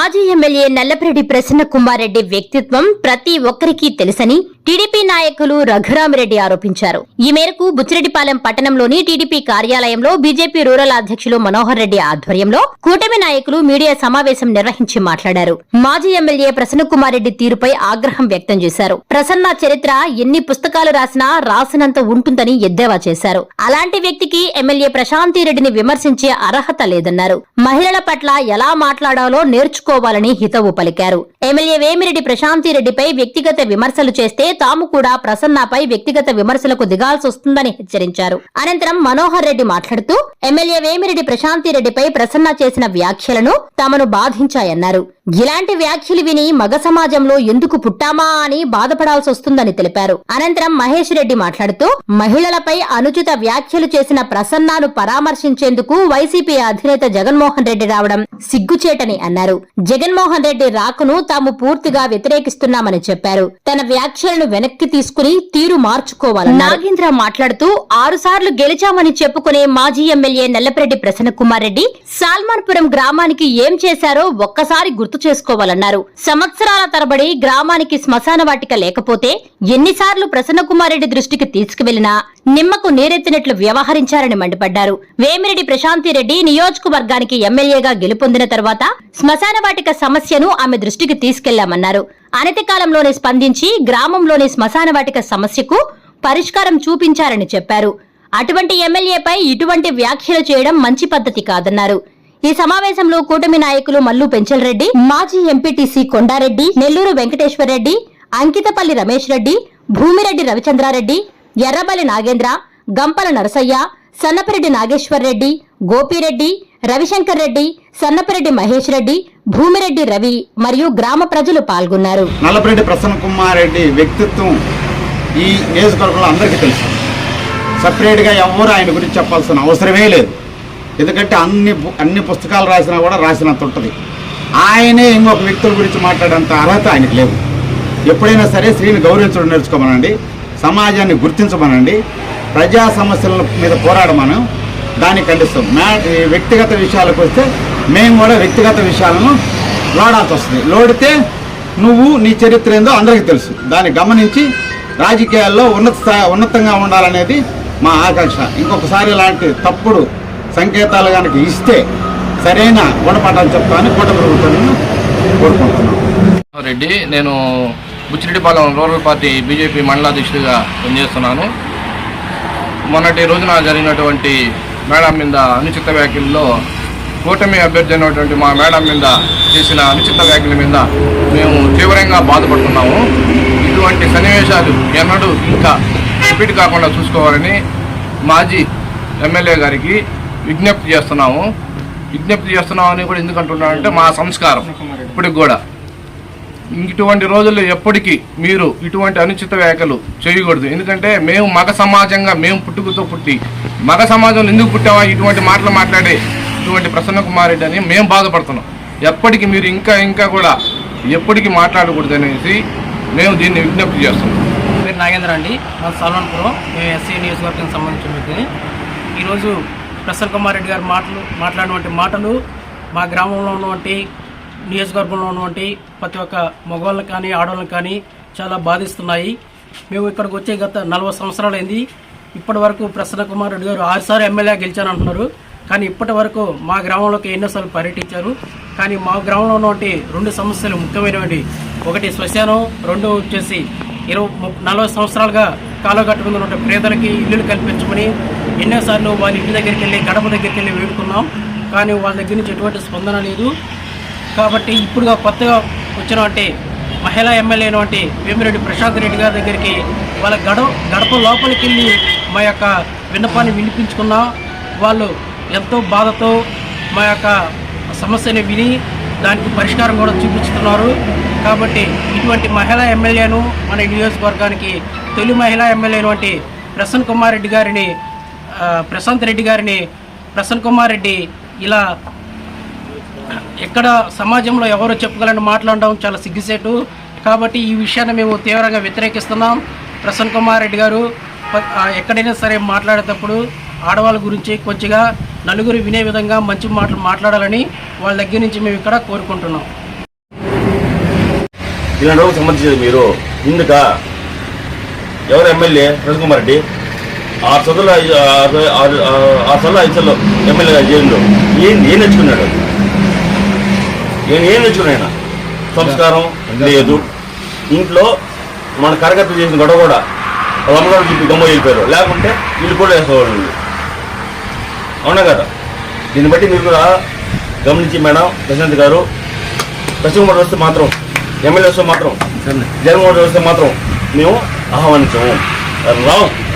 మాజీ ఎమ్మెల్యే నల్లపరెడ్డి ప్రసన్న కుమారెడ్డి వ్యక్తిత్వం ప్రతి ఒక్కరికి తెలుసని టీడీపీ నాయకులు రఘురామరెడ్డి ఆరోపించారు. ఈ మేరకు బుచ్చిరెడ్డిపాలెం పట్టణంలోని టీడీపీ కార్యాలయంలో బీజేపీ రూరల్ అధ్యక్షులు మనోహర్ రెడ్డి ఆధ్వర్యంలో కూటమి నాయకులు మీడియా సమావేశం నిర్వహించి మాట్లాడారు. మాజీ ఎమ్మెల్యే ప్రసన్న కుమారెడ్డి తీరుపై ఆగ్రహం వ్యక్తం చేశారు. ప్రసన్న చరిత్ర ఎన్ని పుస్తకాలు రాసినా రాసినంత ఉంటుందని ఎద్దేవా చేశారు. అలాంటి వ్యక్తికి ఎమ్మెల్యే ప్రశాంతి రెడ్డిని విమర్శించే అర్హత లేదన్నారు. మహిళల పట్ల ఎలా మాట్లాడాలో నేర్చుకు తీసుకోవాలని హితవు పలికారు. ఎమ్మెల్యే వేమిరెడ్డి ప్రశాంతి రెడ్డిపై వ్యక్తిగత విమర్శలు చేస్తే తాము కూడా ప్రసన్నపై వ్యక్తిగత విమర్శలకు దిగాల్సి వస్తుందని హెచ్చరించారు. అనంతరం మనోహర్ రెడ్డి మాట్లాడుతూ ఎమ్మెల్యే వేమిరెడ్డి ప్రశాంతి రెడ్డిపై ప్రసన్న చేసిన వ్యాఖ్యలను తమను బాధించాయన్నారు. ఇలాంటి వ్యాఖ్యలు విని మగ సమాజంలో ఎందుకు పుట్టామా అని బాధపడాల్సి వస్తుందని తెలిపారు. అనంతరం మహేష్ రెడ్డి మాట్లాడుతూ మహిళలపై అనుచిత వ్యాఖ్యలు చేసిన ప్రసన్నాను పరామర్శించేందుకు వైసీపీ అధినేత జగన్మోహన్ రెడ్డి రావడం సిగ్గుచేటని అన్నారు. జగన్మోహన్ రెడ్డి రాకును తాము పూర్తిగా వ్యతిరేకిస్తున్నామని చెప్పారు. తన వ్యాఖ్యలను వెనక్కి తీసుకుని తీరు మార్చుకోవాలని నాగేంద్ర మాట్లాడుతూ ఆరు సార్లు గెలిచామని చెప్పుకునే మాజీ ఎమ్మెల్యే నల్లపరెడ్డి ప్రసన్న కుమార్ రెడ్డి సాల్మాన్పురం గ్రామానికి ఏం చేశారో ఒక్కసారి గుర్తు చేసుకోవాలన్నారు. సంవత్సరాల తరబడి గ్రామానికి శ్మశాన వాటిక లేకపోతే ఎన్నిసార్లు ప్రసన్న కుమార్ రెడ్డి దృష్టికి తీసుకువెళ్ళినా నిమ్మకు నీరెత్తినట్లు వ్యవహరించారని మండిపడ్డారు. వేమిరెడ్డి ప్రశాంతి రెడ్డి నియోజకవర్గానికి ఎమ్మెల్యేగా గెలుపొందిన తర్వాత శ్మశాన వాటిక సమస్యను ఆమె దృష్టికి తీసుకెళ్ళామన్నారు. అనతి కాలంలోనే స్పందించి గ్రామంలోని శ్మశాన వాటిక సమస్యకు పరిష్కారం చూపించారని చెప్పారు. అటువంటి ఎమ్మెల్యేపై ఇటువంటి వ్యాఖ్యలు చేయడం మంచి పద్ధతి కాదన్నారు. ఈ సమావేశంలో కూటమి నాయకులు మల్లు పెంచలరెడ్డి మాజీ ఎంపీటీసీ కొండారెడ్డి నెల్లూరు వెంకటేశ్వరరెడ్డి అంకితపల్లి రమేష్ రెడ్డి భూమిరెడ్డి రవిచంద్రారెడ్డి ఎర్రబల్లి నాగేంద్ర గంపల నరసయ్య సన్నపరెడ్డి నాగేశ్వరరెడ్డి గోపిరెడ్డి రవిశంకర్ రెడ్డి సన్నపరెడ్డి మహేష్ రెడ్డి భూమిరెడ్డి రవి మరియు గ్రామ ప్రజలు పాల్గొన్నారు. నల్లపరెడ్డి ప్రసన్న కుమార్ రెడ్డి వ్యక్తిత్వం ఈ నియోజకవర్గంలో అందరికీ తెలుసు. సపరేట్గా ఎవరు ఆయన గురించి చెప్పాల్సిన అవసరమే లేదు. ఎందుకంటే అన్ని అన్ని పుస్తకాలు రాసినా కూడా రాసినంత ఉంటుంది. ఆయనే ఇంకొక వ్యక్తుల గురించి మాట్లాడేంత అర్హత ఆయనకు లేదు ఎప్పుడైనా సరే స్త్రీని గౌరవించడం నేర్చుకోమనండి సమాజాన్ని గుర్తించమనండి ప్రజా సమస్యల మీద పోరాడమను దాన్ని ఖండిస్తాం. మ్యా ఈ వ్యక్తిగత విషయాలకు వస్తే మేము కూడా వ్యక్తిగత విషయాలను లోడాల్సి వస్తుంది. లోడితే నువ్వు నీ చరిత్ర ఏందో అందరికీ తెలుసు. దాన్ని గమనించి రాజకీయాల్లో ఉన్నత స్థాయి ఉన్నతంగా ఉండాలనేది మా ఆకాంక్ష. ఇంకొకసారి ఇలాంటి తప్పుడు సంకేతాలు కనుక ఇస్తే సరైన గుణపాఠాలు చెప్తామని కూట ప్రభుత్వాన్ని కోరుకుంటున్నాను రెడ్డి నేను బుచ్చిరెడ్డిపాలెం రూరల్ పార్టీ బీజేపీ మండలాధ్యక్షుడిగా పనిచేస్తున్నాను. మొన్నటి రోజున జరిగినటువంటి మేడం మీద అనుచిత వ్యాఖ్యల్లో కూటమి అభ్యర్థి అయినటువంటి మా మేడం మీద చేసిన అనుచిత వ్యాఖ్యల మీద మేము తీవ్రంగా బాధపడుతున్నాము. ఇటువంటి సన్నివేశాలు ఎన్నడూ ఇంకా రిపీట్ కాకుండా చూసుకోవాలని మాజీ ఎమ్మెల్యే గారికి విజ్ఞప్తి చేస్తున్నాము. విజ్ఞప్తి చేస్తున్నామని కూడా ఎందుకంటున్నామంటే మా సంస్కారం. ఇప్పటికి కూడా. ఇటువంటి రోజుల్లో ఎప్పటికీ మీరు ఇటువంటి అనుచిత వ్యాఖ్యలు చేయకూడదు. ఎందుకంటే మేము మగ సమాజంగా మేము పుట్టుకతో పుట్టి మగ సమాజంలో ఎందుకు పుట్టావా ఇటువంటి మాటలు మాట్లాడే ఇటువంటి ప్రసన్న కుమారెడ్డి అని మేము బాధపడుతున్నాం. ఎప్పటికీ మీరు ఇంకా ఇంకా కూడా ఎప్పటికీ మాట్లాడకూడదు అనేసి మేము దీన్ని విజ్ఞప్తి చేస్తున్నాం. పేరు నాగేంద్ర అండి. సల్మాన్పురం మేము ఎస్సీ నియోజకవర్గానికి సంబంధించిన వ్యక్తిని. ఈరోజు ప్రసన్న కుమార్ రెడ్డి గారు మాటలు మాట్లాడినటువంటి మాటలు మా గ్రామంలో ఉన్నటువంటి నియోజకవర్గంలో ఉన్నటువంటి ప్రతి ఒక్క మగవాళ్ళని కానీ ఆడవాళ్ళని కానీ చాలా బాధిస్తున్నాయి. మేము ఇక్కడికి వచ్చే గత నలభై సంవత్సరాలైంది. ఇప్పటి వరకు ప్రసన్న కుమార్ రెడ్డి గారు ఆరుసార్లు ఎమ్మెల్యే గెలిచారంటున్నారు కానీ ఇప్పటి వరకు మా గ్రామంలోకి ఎన్నోసార్లు పర్యటించారు. కానీ మా గ్రామంలో ఉన్నటువంటి రెండు సమస్యలు ముఖ్యమైనవి. ఒకటి శ్మశానం రెండు వచ్చేసి ఇరవై నలభై సంవత్సరాలుగా కాలువగట్టు మీద పేదలకి ఇల్లులు కల్పించమని ఎన్నోసార్లు వాళ్ళ ఇంటి దగ్గరికి వెళ్ళి గడప దగ్గరికి వెళ్ళి వేడుకున్నాం. కానీ వాళ్ళ దగ్గర నుంచి ఎటువంటి స్పందన లేదు. కాబట్టి ఇప్పుడుగా కొత్తగా వచ్చిన అంటే మహిళా ఎమ్మెల్యే అంటే వేమిరెడ్డి ప్రశాంత్ రెడ్డి గారి దగ్గరికి వాళ్ళ గడ గడప లోపలికి వెళ్ళి మా యొక్క విన్నపాన్ని వినిపించుకున్నాం. వాళ్ళు ఎంతో బాధతో మా యొక్క సమస్యని విని దానికి పరిష్కారం కూడా చూపించుతున్నారు కాబట్టి ఇటువంటి మహిళా ఎమ్మెల్యేను మన నియోజకవర్గానికి తొలి మహిళా ఎమ్మెల్యే అంటే ప్రసన్న కుమార్ రెడ్డి గారిని ప్రశాంత్ రెడ్డి గారిని ప్రసన్న కుమార్ రెడ్డి ఇలా ఎక్కడ సమాజంలో ఎవరు చెప్పుకోవాలని మాట్లాడడం చాలా సిగ్గుసేటు. కాబట్టి ఈ విషయాన్ని మేము తీవ్రంగా వ్యతిరేకిస్తున్నాం. ప్రసన్న కుమార్ రెడ్డి గారు ఎక్కడైనా సరే మాట్లాడేటప్పుడు ఆడవాళ్ళ గురించి కొద్దిగా నలుగురు వినే విధంగా మంచి మాటలు మాట్లాడాలని వాళ్ళ దగ్గర నుంచి మేము ఇక్కడ కోరుకుంటున్నాం. ఇలాంటి సంబంధించి మీరు ముందుగా ఎవరు ఎమ్మెల్యే? ప్రసన్న కుమార్ రెడ్డి? ఆరు ఐదు- ఆరు ఆరు- చదువులు ఐదు చదువులు ఎమ్మెల్యేగా జైల్లో ఏం ఏం నేర్చుకున్నాడు? ఏం ఏం నేర్చుకున్నాడు ఆయన? సంస్కారం లేదు. ఇంట్లో మన కార్యకర్తలు చేసిన గొడవ కూడా వాళ్ళ అమ్మగారు చెప్పి గమ్మ వెళ్ళిపోయారు. లేకుంటే వీళ్ళు కూడా వేసేవాళ్ళు వీళ్ళు. అవునా కదా? దీన్ని బట్టి మీరు కూడా గమనించి మేడం ప్రశాంత్ గారు పశ్చిమ కుమార్ వస్తే మాత్రం ఎమ్మెల్యే వస్తే మాత్రం జగన్మోహన్ వస్తే మాత్రం మేము ఆహ్వానించాము. రావు